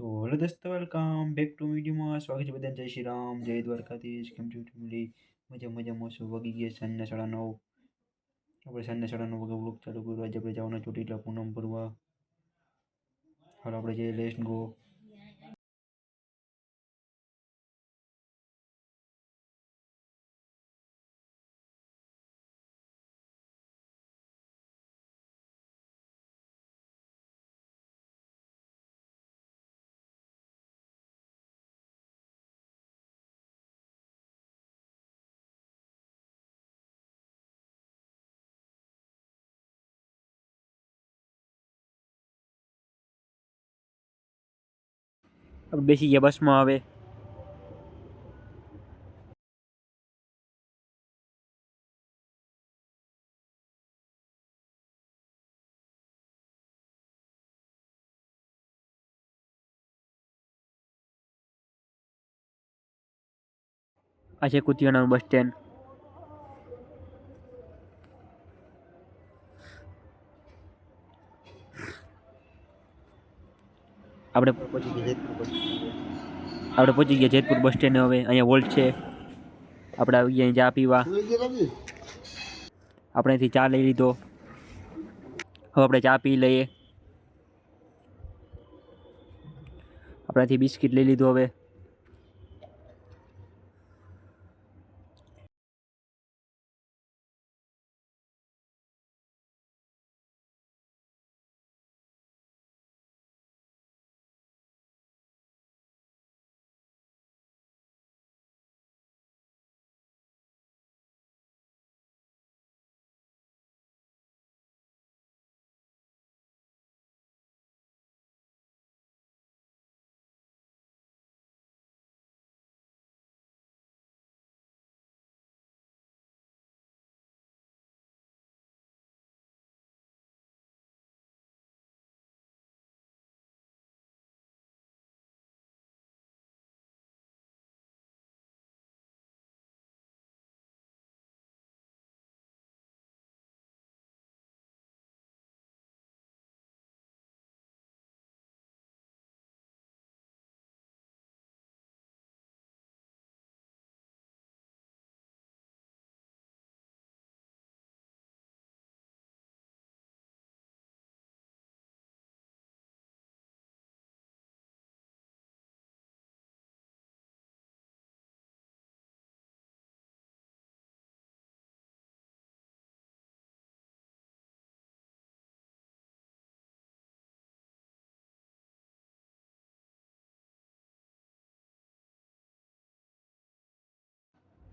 સો hello દોસ્તો welcome back to વિડીયોમાં સ્વાગત છે બધાને જય શ્રી રામ જય દ્વારકાધીશ કેમ છો ફેમિલી મજા મજામાં છું વગી ગયા સાંજના સાડા નવ આપણે સાંજના સાડા નવ વાગે બ્લોગ ચાલુ કર્યો આજે આપણે જવાના ચોટીલા પૂનમ ભરવા હાલ આપણે જઈએ લેસ્ટ ગો બેસી ગયા બસમાં હવે આ છે કુતિયાણાનું બસ સ્ટેન્ડ આપણે આપણે પહોંચી ગયા જેતપુર બસ સ્ટેન્ડ. હવે. અહીંયા વોલ્ટ છે. આપણે આવી ગયા ચા પીવા. આપણે અહીંથી ચા લઈ લીધો. હવે આપણે ચા પી લઈએ. આપણે અહીંથી બિસ્કિટ લઈ લીધું હવે.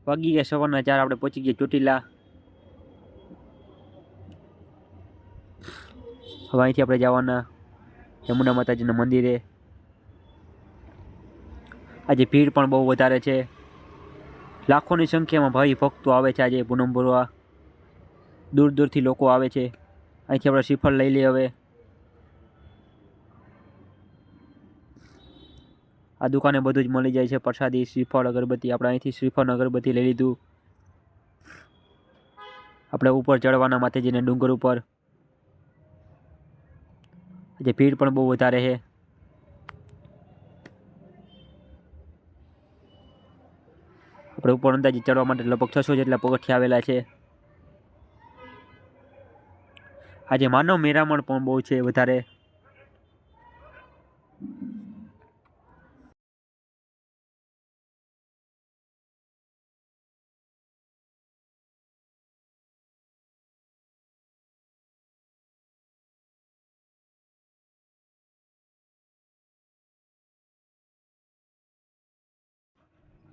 વાગી ગયા સવારના ચાર, આપણે પહોંચી ગયા ચોટીલા. હવે અહીંથી આપણે જવાના યમુના માતાજીના મંદિરે. આજે ભીડ પણ બહુ વધારે છે. લાખોની સંખ્યામાં ભાઈ ભક્તો આવે છે આજે પૂનમ ભરવા. દૂર દૂરથી લોકો આવે છે. અહીંથી આપણે શ્રીફળ લઈ લઈએ હવે. આ દુકાને બધું જ મળી જાય છે. પ્રસાદી, શ્રીફળ, અગરબત્તી. આપણે અહીંથી શ્રીફળ અગરબત્તી લઈ લીધું. આપણે ઉપર ચડવાના માતાજીને ડુંગર ઉપર. આજે ભીડ પણ બહુ વધારે છે. આપણે ઉપર અંદાજે ચડવા માટે લગભગ છસો જેટલા પગથિયા આવેલા છે. આજે માનવ મેરામણ પણ બહુ છે વધારે.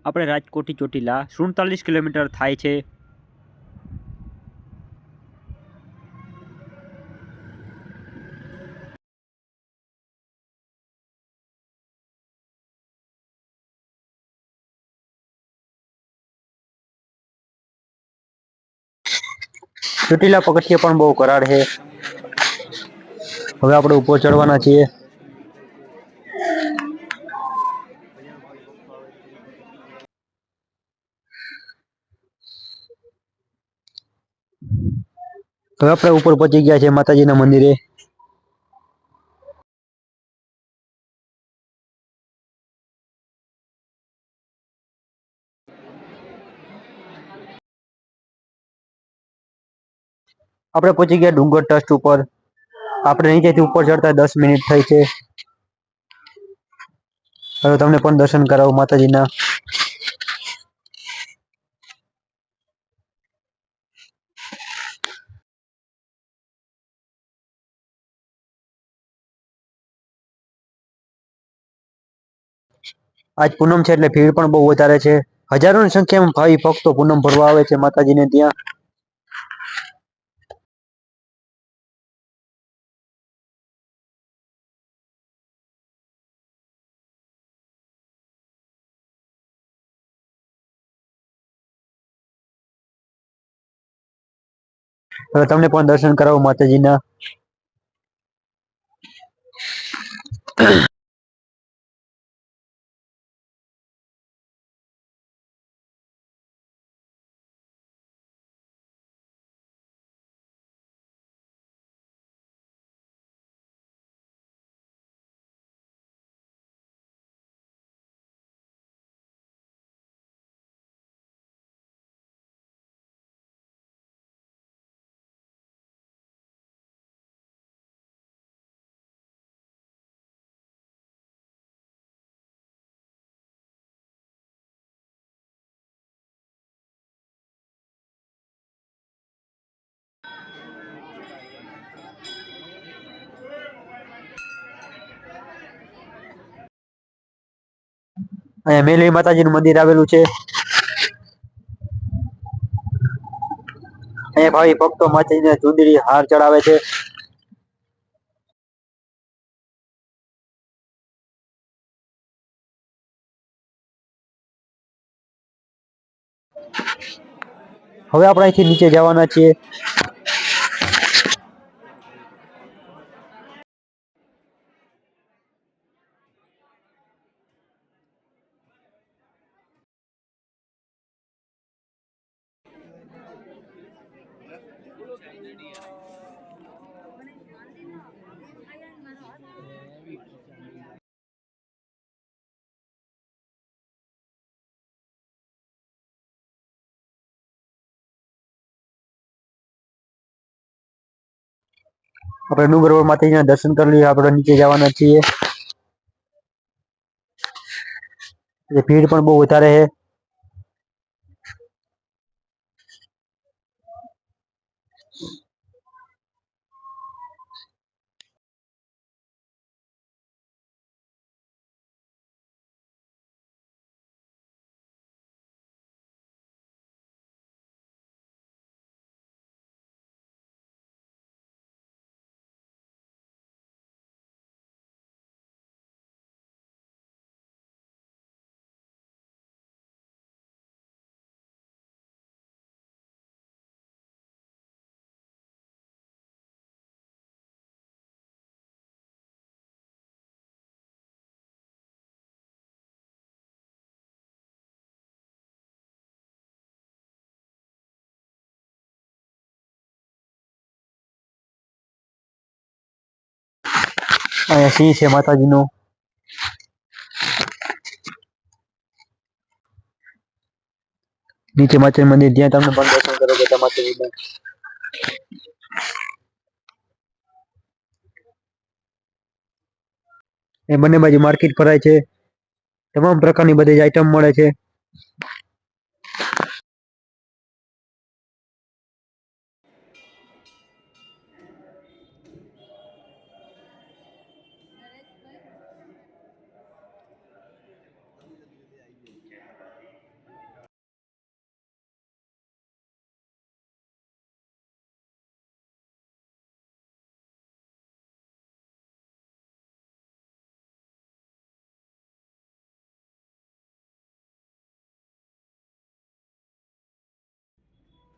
આપણે રાજકોટથી ચોટીલા સુડતાલીસ કિલોમીટર થાય છે. ચોટીલા પગથિયા પણ બહુ કરાર છે. હવે આપણે ઉપર ચડવાના છીએ. હવે આપણે ઉપર પહોંચી ગયા છે માતાજીના મંદિરે. આપણે પહોંચી ગયા ડુંગર ટ્રસ્ટ ઉપર. આપણે નીચેથી ઉપર ચડતા દસ મિનિટ થઈ છે. હવે તમને પણ દર્શન કરાવું માતાજીના. આજ પૂનમ છે એટલે ભીડ પણ બહુ વધારે છે. હજારોની સંખ્યામાં ભાવિ ભક્તો પૂનમ ભરવા આવે છે માતાજીને ત્યાં. હવે તમને પણ દર્શન કરાવું માતાજીના. અહીંયા મેલી માતાજીનું મંદિર આવેલું છે. અહીંયા ભાવિ ભક્તો માતાજીને ચુંદડી હાર ચડાવે છે. હવે આપણે અહીંથી નીચે જવાના છીએ. આપણે ડુંગર પર માતાજીના દર્શન કરી લઈએ. આપણે નીચે જવાના છીએ. ભીડ પણ બહુ વધારે છે. અહીંયા સિંહ છે, માતાજીનું. નીચે માતાજી મંદિર, ત્યાં તમને પણ દર્શન કરો બધા માતાજીના. એ બંને બાજુ માર્કેટ ભરાય છે. તમામ પ્રકારની બધી જ આઈટમ મળે છે.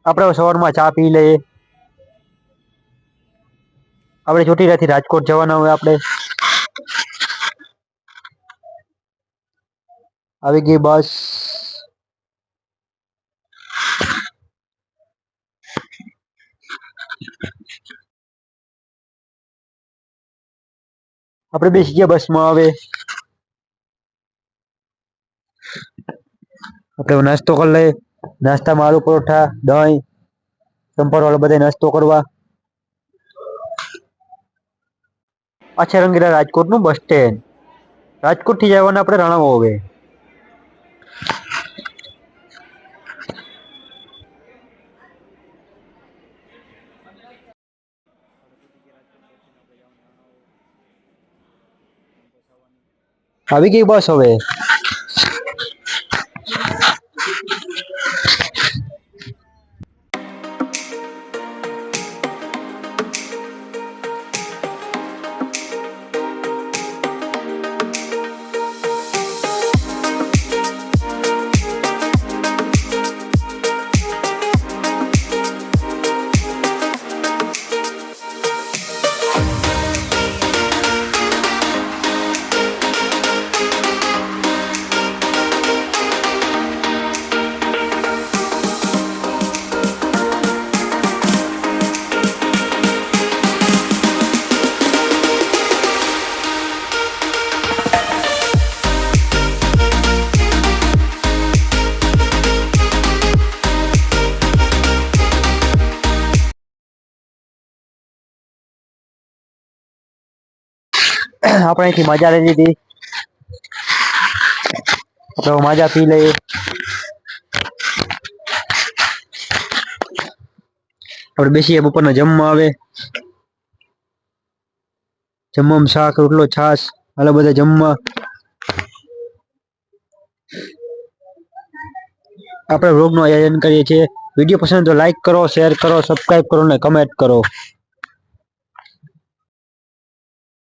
આપણે સવારમાં ચા પી લઈએ. આપણે ચોટીલાથી રાજકોટ જવાના હોય આપણે. આવી ગઈ બસ. આપણે બેસી ગયા બસમાં હવે. આપણે નાસ્તો કરી લઈએ. નાસ્તામાં આલુ પરોઠા, દહીં સંપરવાળો બધા નાસ્તો કરવા. આ છે રંગીલા રાજકોટનું બસ સ્ટેન્ડ. રાજકોટથી જવાના આપણે રાણામાં હવે. આવી ગઈ બસ હવે. આપણે અહીંથી મજા લઈ લીધી. આપણે મજા પી લઈએ. આપણે બેસીએ બપોરના જમવા આવે જમવામાં શાક, રોટલો, છાશ, હાલો બધા જમવા. આપણે વ્લોગનું આયોજન કરીએ છીએ. વીડિયો પસંદ તો લાઈક કરો શેર કરો સબસ્ક્રાઈબ કરો ને કમેન્ટ કરો.